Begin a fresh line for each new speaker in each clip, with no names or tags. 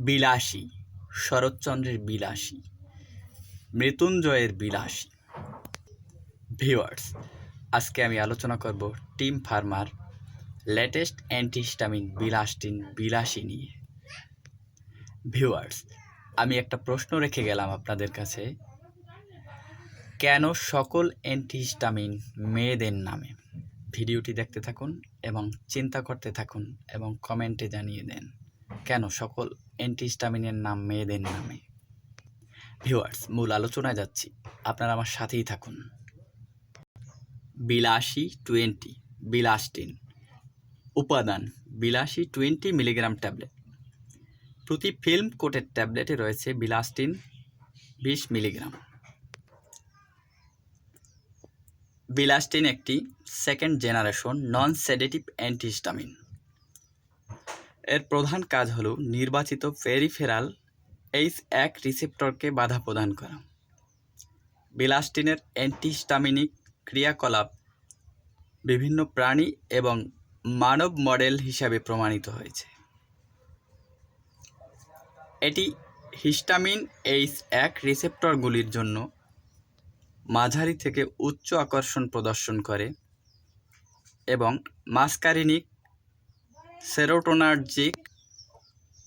বিলাসী, শরৎচন্দ্রের বিলাসী, মৃত্যুঞ্জয়ের বিলাসী। ভিওয়ার্স আজকে আমি আলোচনা করব team pharma latest antihistamine bilastine বিলাসী নিয়ে। ভিওয়ার্স আমি একটা প্রশ্ন রেখে গেলাম আপনাদের কাছে। কেন সকল অ্যান্টিহিস্টামিন মেয়েদের নামে? ভিডিওটি দেখতে থাকুন এবং চিন্তা করতে থাকুন এবং কমেন্টে জানিয়ে দেন। কেন সকল অ্যান্টিহিস্টামিনের নাম মেয়েদের নামে? ভিউয়ার্স মূল আলোচনায় যাচ্ছি। আপনারা আমার সাথেই থাকুন। বিলাসী টোয়েন্টি বিলাস্টিন। উপাদান, বিলাসী টোয়েন্টি মিলিগ্রাম ট্যাবলেট প্রতি ফিল্ম কোটের ট্যাবলেটে রয়েছে বিলাস্টিন বিশ মিলিগ্রাম বিলাস্টিন একটি second generation non sedative antihistamine এর প্রধান কাজ হল নির্বাচিত পেরিফেরাল এইচ এক রিসেপ্টরকে বাধা প্রদান করা। বিলাস্টিনের অ্যান্টিস্টামিনিক ক্রিয়াকলাপ বিভিন্ন প্রাণী এবং মানব মডেল হিসাবে প্রমাণিত হয়েছে। এটি হিস্টামিন এইচ এক রিসেপ্টরগুলির জন্য মাঝারি থেকে উচ্চ আকর্ষণ প্রদর্শন করে এবং মাস্কারিনিক সেরোটোনার্জিক,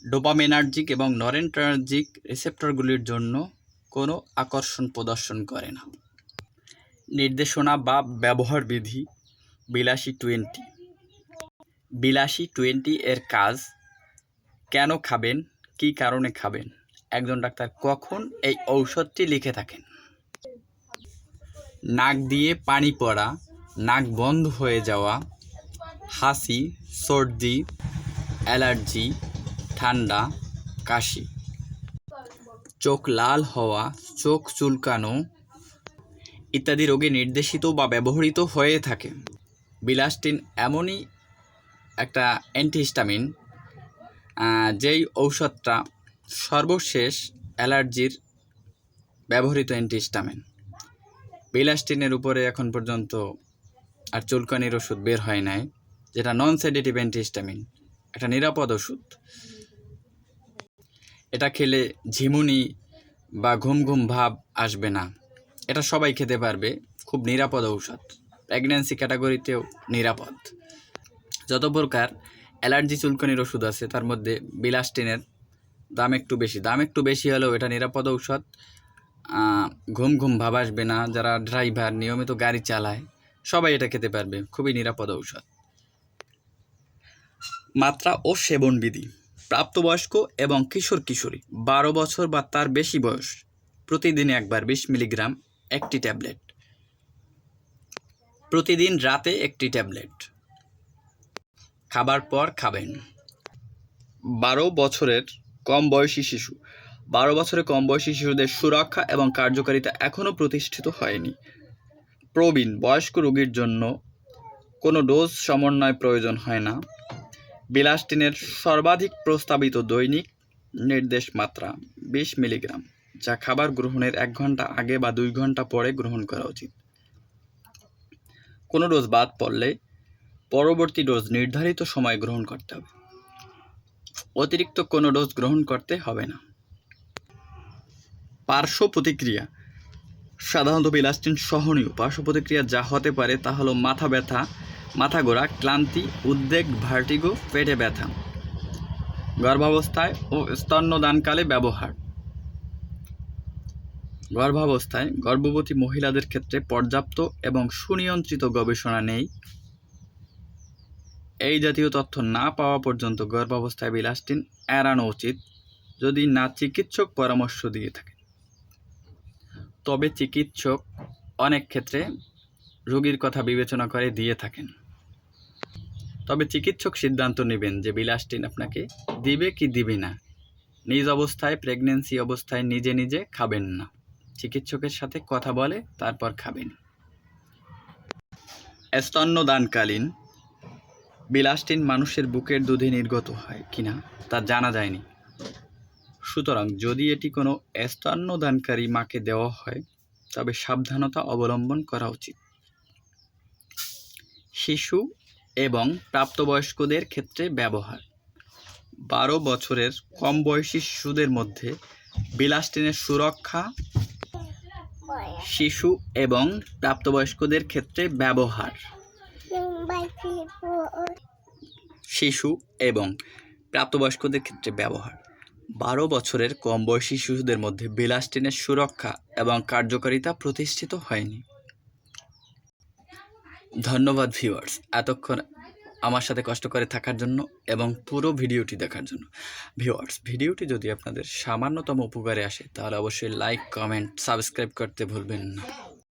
ডোপামিনার্জিক এবং নরেন্টার্জিক রিসেপ্টরগুলির জন্য কোনো আকর্ষণ প্রদর্শন করে না। নির্দেশনা বা ব্যবহার বিধি, বিলাসী টোয়েন্টি। বিলাসী টোয়েন্টি এর কাজ, কেন খাবেন, কী কারণে খাবেন? একজন ডাক্তার কখন এই ঔষধটি লিখে থাকেন? নাক দিয়ে পানি পড়া, নাক বন্ধ হয়ে যাওয়া হাসি, সর্দি, অ্যালার্জি, ঠান্ডা, কাশি। চোখ লাল হওয়া, চোখ চুলকানো ইত্যাদি রোগে নির্দেশিত বা ব্যবহৃত হয়ে থাকে। বিলাস্টিন এমনই একটা অ্যান্টিহিস্টামিন যেই ঔষধটা সর্বশেষ অ্যালার্জির ব্যবহৃত অ্যান্টিহিস্টামিন। বিলাস্টিনের উপরে এখন পর্যন্ত আর চুলকানির ওষুধ বের হয় নাই। যেটা নন সেডেটিভ অ্যান্টিহিস্টামিন একটা নিরাপদ ওষুধ। এটা খেলে ঝিমুনি বা ঘুম ঘুম ভাব আসবে না। এটা সবাই খেতে পারবে, খুব নিরাপদ ঔষধ। প্রেগন্যান্সি ক্যাটাগরিতেও নিরাপদ। যত প্রকার অ্যালার্জি চুলকানির ওষুধ আছে, তার মধ্যে বিলাস্টিনের দাম একটু বেশি। দাম একটু বেশি হলেও এটা নিরাপদ ঔষধ। ঘুম ঘুম ভাব আসবে না। যারা ড্রাইভার নিয়মিত গাড়ি চালায়, সবাই এটা খেতে পারবে। খুবই নিরাপদ ঔষধ। মাত্রা ও সেবন বিধি প্রাপ্তবয়স্ক এবং কিশোর কিশোরী বারো বছর বা তার বেশি বয়স, প্রতিদিন একবার বিশ মিলিগ্রাম একটি ট্যাবলেট। প্রতিদিন রাতে একটি ট্যাবলেট। খাবার পর খাবেন। বারো বছরের কম বয়সী শিশু। বারো বছরের কম বয়সী শিশুদের সুরক্ষা এবং কার্যকারিতা এখনও প্রতিষ্ঠিত হয়নি। প্রবীণ বয়স্ক রোগীর জন্য কোনো ডোজ সমন্বয় প্রয়োজন হয় না। বিলাস্টিনের সর্বাধিক প্রস্তাবিত দৈনিক নির্দেশ মাত্রা বিশ মিলিগ্রাম, যা খাবার গ্রহণের এক ঘণ্টা আগে বা দুই ঘণ্টা পরে গ্রহণ করা উচিত। কোনো ডোজ বাদ পড়লে পরবর্তী ডোজ নির্ধারিত সময় গ্রহণ করতে হবে। অতিরিক্ত কোনো ডোজ গ্রহণ করতে হবে না। পার্শ্ব প্রতিক্রিয়া, সাধারণত বিলাস্টিন সহনীয়। পার্শ্ব প্রতিক্রিয়া যা হতে পারে তা হলো মাথা ব্যথা মাথা ঘোরা, ক্লান্তি, উদ্বেগ, ভার্টিগো, পেটে ব্যথা। গর্ভাবস্থায় ও স্তন্যদানকালে ব্যবহার। গর্ভাবস্থায় গর্ভবতী মহিলাদের ক্ষেত্রে পর্যাপ্ত এবং সুনিয়ন্ত্রিত গবেষণা নেই। এই জাতীয় তথ্য না পাওয়া পর্যন্ত গর্ভাবস্থায় বিলাস্টিন এড়ানো উচিত, যদি না চিকিৎসক পরামর্শ দিয়ে থাকে। তবে চিকিৎসক অনেক ক্ষেত্রে রোগীর কথা বিবেচনা করে দিয়ে থাকেন। তবে চিকিৎসক সিদ্ধান্ত নেবেন যে বিলাস্টিন আপনাকে দিবে কি দিবে না। নিজ অবস্থায় প্রেগনেন্সি অবস্থায় নিজে নিজে খাবেন না। চিকিৎসকের সাথে কথা বলে, তারপর খাবেন। স্তন্যদানকালীন বিলাস্টিন মানুষের বুকের দুধে নির্গত হয় কিনা তা জানা যায়নি। সুতরাং যদি এটি কোনো স্তন্যদানকারী মাকে দেওয়া হয়, তবে সাবধানতা অবলম্বন করা উচিত। শিশু এবং প্রাপ্তবয়স্কদের ক্ষেত্রে ব্যবহার। বারো বছরের কম বয়সী শিশুদের মধ্যে বিলাসটিনের সুরক্ষা, শিশু এবং প্রাপ্তবয়স্কদের ক্ষেত্রে ব্যবহার। শিশু এবং প্রাপ্তবয়স্কদের ক্ষেত্রে ব্যবহার। বারো বছরের কম বয়সী শিশুদের মধ্যে বিলাসটিনের সুরক্ষা এবং কার্যকারিতা প্রতিষ্ঠিত হয়নি। ধন্যবাদ ভিউয়ার্স এতক্ষণ আমার সাথে কষ্ট করে থাকার জন্য এবং পুরো ভিডিওটি দেখার জন্য। ভিউয়ার্স ভিডিওটি যদি আপনাদের সামান্যতম উপকারে আসে, তাহলে অবশ্যই লাইক কমেন্ট সাবস্ক্রাইব করতে ভুলবেন না।